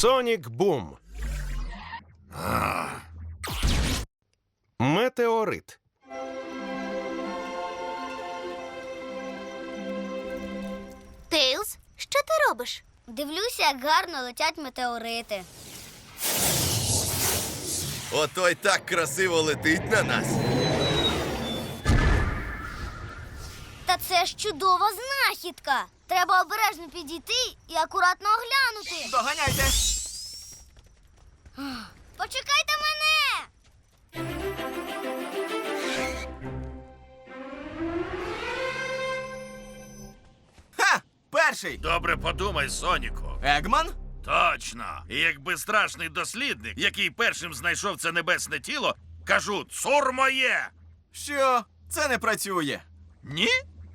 Сонік Бум. Метеорит. Тейлз, що ти робиш? Дивлюся, як гарно летять метеорити. Отой так красиво летить на нас. Це ж чудова знахідка. Треба обережно підійти і акуратно оглянути. Доганяйте! Почекайте мене! Ха! Перший! Добре подумай, Соніку. Егман? Точно. І якби страшний дослідник, який першим знайшов це небесне тіло, кажу, цур моє. Що? Це не працює. Ні?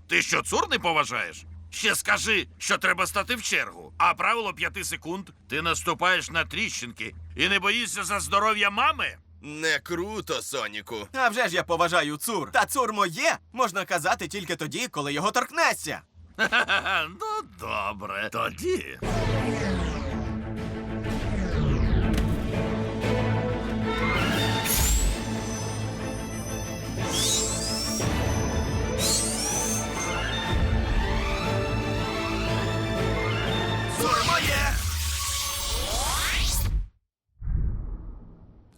Ти що, цур не поважаєш? Ще скажи, що треба стати в чергу. А правило п'яти секунд ти наступаєш на тріщинки і не боїшся за здоров'я мами? Не круто, Соніку. А вже ж я поважаю цур. Та цур моє можна казати тільки тоді, коли його торкнешся. Ха-ха-ха, Ну, добре, тоді.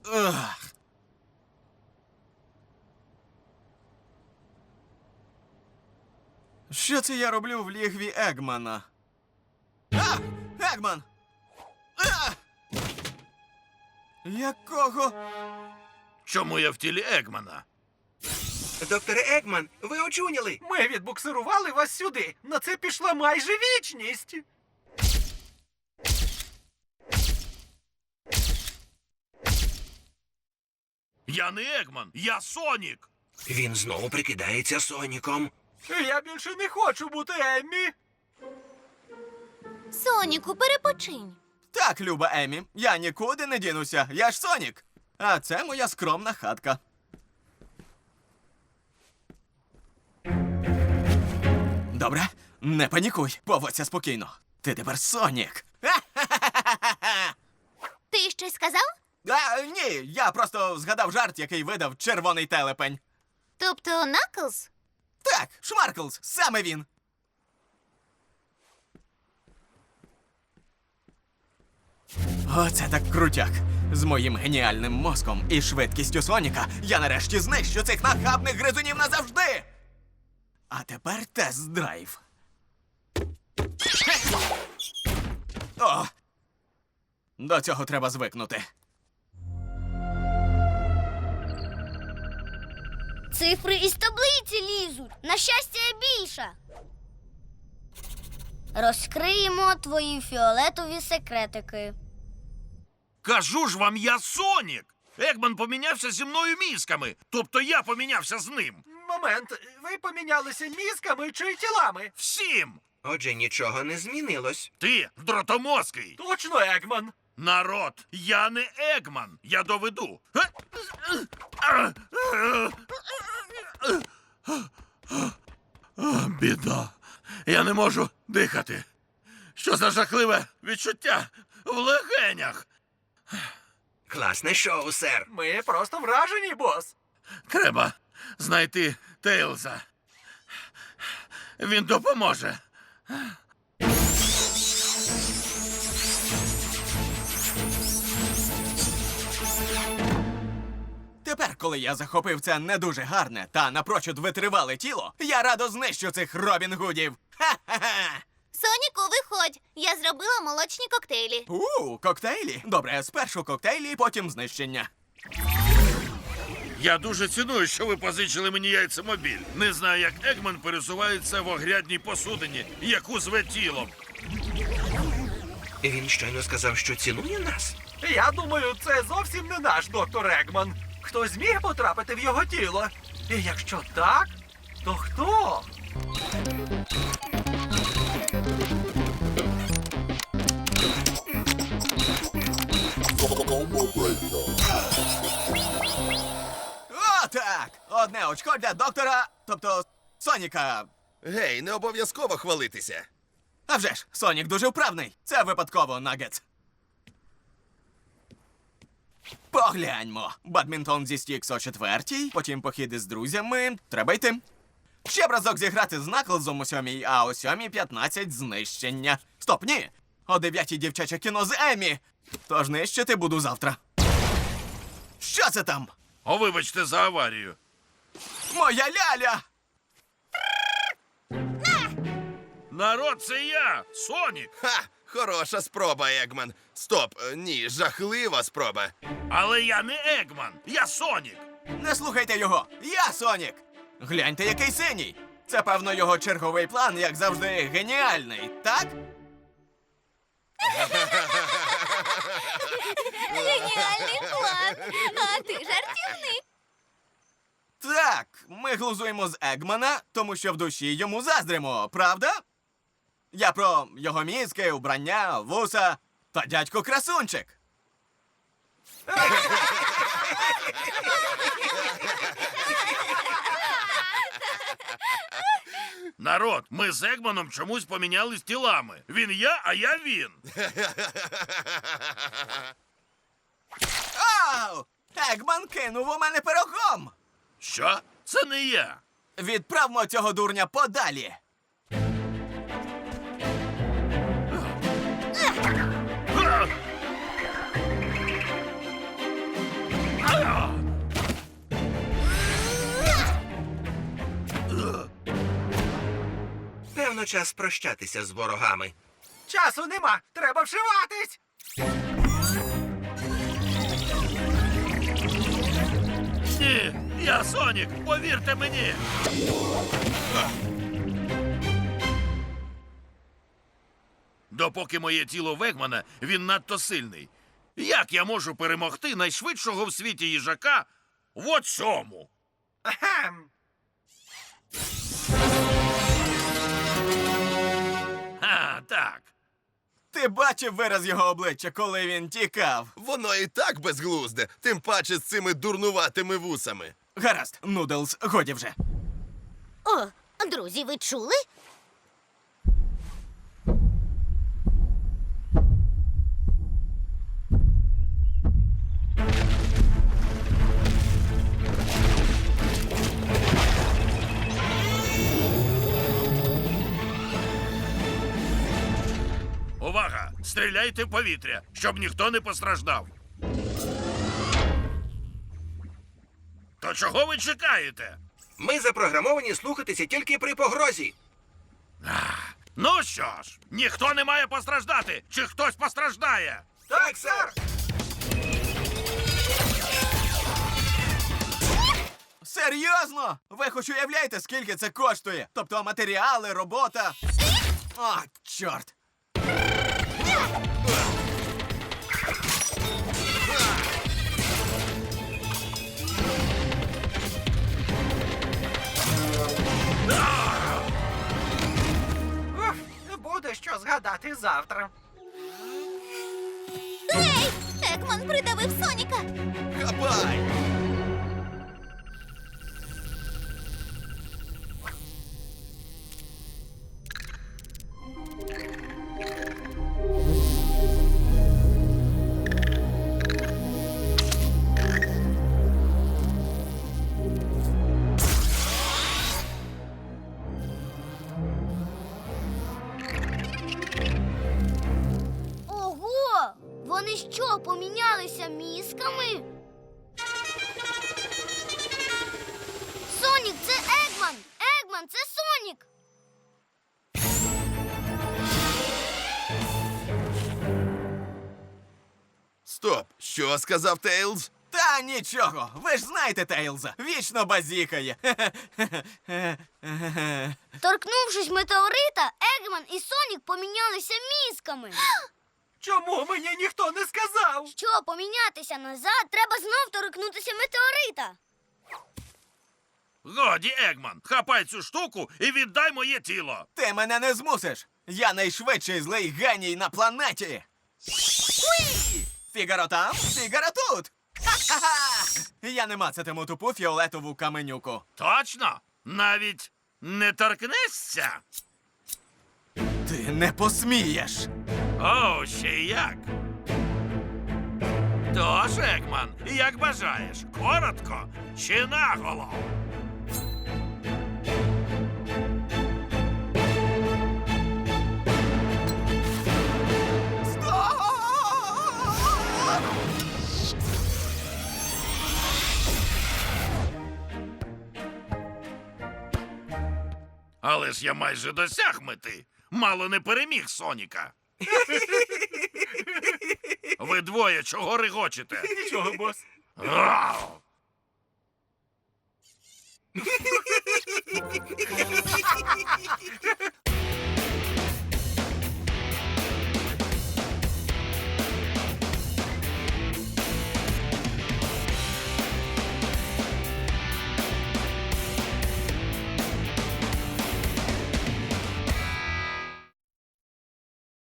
Ugh. Що це я роблю в лігві Егмана? А! Егман! А! Якого? Чому я в тілі Егмана? Докторе Егман, ви очуняли. Ми відбуксирували вас сюди. На це пішла майже вічність. Я не Егман, я Сонік. Він знову прикидається Соніком. Я більше не хочу бути Еммі. Соніку, перепочинь. Так, Люба Емі, я нікуди не дінуся. Я ж Сонік. А це моя скромна хатка. Добре, не панікуй, поводься спокійно. Ти тепер Сонік. Ти щось сказав? А, ні, я просто згадав жарт, який видав червоний телепень. Тобто Наклз? Так, Шмарклз, саме він. Оце так крутяк. З моїм геніальним мозком і швидкістю Соніка я нарешті знищу цих нахабних гризунів назавжди. А тепер тест-драйв. О! До цього треба звикнути. Цифри із таблиці лізуть. На щастя, я більша. Розкриємо твої фіолетові секретики. Кажу ж вам, я Сонік. Егман помінявся зі мною мізками. Тобто я помінявся з ним. Момент, ви помінялися мізками чи тілами? Всім. Отже, нічого не змінилось. Ти дротомозкий. Точно, Егман. Народ, я не Егман. Я доведу. Біда. Я не можу дихати. Що за жахливе відчуття в легенях? Класне шоу, сер. Ми просто вражені, бос. Треба знайти Тейлза. Він допоможе. Коли я захопив це не дуже гарне та напрочуд витривале тіло, я радо знищу цих Робін Гудів. Ха-ха-ха! Соніку, виходь. Я зробила молочні коктейлі. У, коктейлі. Добре, спершу коктейлі, потім знищення. Я дуже ціную, що ви позичили мені яйцемобіль. Не знаю, як Егман пересувається в огрядній посудині, яку зве тілом. Він щойно сказав, що цінує нас. Я думаю, це зовсім не наш доктор Егман. Хтось зміг потрапити в його тіло. І якщо так, то хто? О, так! Одне очко для доктора, тобто Соніка. Гей, не обов'язково хвалитися. А вже ж, Сонік дуже вправний. Це випадково, Нагетс. Погляньмо. Бадмінтон зі Стікс о четвертій, потім похід із друзями. Треба йти. Ще б разок зіграти з Наклзом о сьомій, а о сьомій п'ятнадцять знищення. Стоп, ні! О дев'ятій дівчаче кіно з Емі. Тож нищити буду завтра. Що це там? О, вибачте за аварію. Моя ляля! Народ, це я, Сонік. Ха! Хороша спроба, Егман. Стоп, е, ні, жахлива спроба. Але я не Егман, я Сонік. Не слухайте його! Я Сонік! Гляньте, який синій! Це, певно, його черговий план, як завжди, геніальний, так? Геніальний план. А ти жартівник. Так, ми глузуємо з Егмана, тому що в душі йому заздримо, правда? Я про його мізки, убрання, вуса та дядько красунчик. Народ, ми з Егманом чомусь помінялись тілами. Він я, а я він. Ау! Егман кинув у мене пирогом! Що? Це не я. Відправмо цього дурня подалі. Час прощатися з ворогами. Часу нема, треба вшиватись. Ні, я Сонік, повірте мені. Допоки моє тіло Вегмана, він надто сильний. Як я можу перемогти найшвидшого в світі їжака в оцьому? Ахем. Так. Ти бачив вираз його обличчя, коли він тікав. Воно і так безглузде, тим паче з цими дурнуватими вусами. Гаразд, Нудлс, годі вже. О, друзі, ви чули? Стріляйте в повітря, щоб ніхто не постраждав. То чого ви чекаєте? Ми запрограмовані слухатися тільки при погрозі. Ну що ж, ніхто не має постраждати, чи хтось постраждає. Так, сер! Серйозно? Ви хоч уявляєте, скільки це коштує? Тобто матеріали, робота. О, чорт. Буде що згадати завтра. Гей! Вони що, помінялися мізками? Сонік, це Егман! Егман, це Сонік! Стоп! Що сказав Тейлз? Та нічого, ви ж знаєте Тейлза, вічно базікає. Торкнувшись метеорита, Егман і Сонік помінялися мізками. Чому мені ніхто не сказав? Щоб помінятися назад, треба знов торкнутися метеорита. Годі, Егман, хапай цю штуку і віддай моє тіло. Ти мене не змусиш. Я найшвидший злий геній на планеті. Уї! Фігаро там, фігаро тут. Ха-ха-ха! Я не мацатиму тупу фіолетову каменюку. Точно? Навіть не торкнешся? Ти не посмієш. О, ще як. Тож, Егман, як бажаєш, коротко чи наголо? Але ж я майже досяг мети. Мало не переміг Соніка. Ви двоє чого регочете? Нічого, бос. Гау!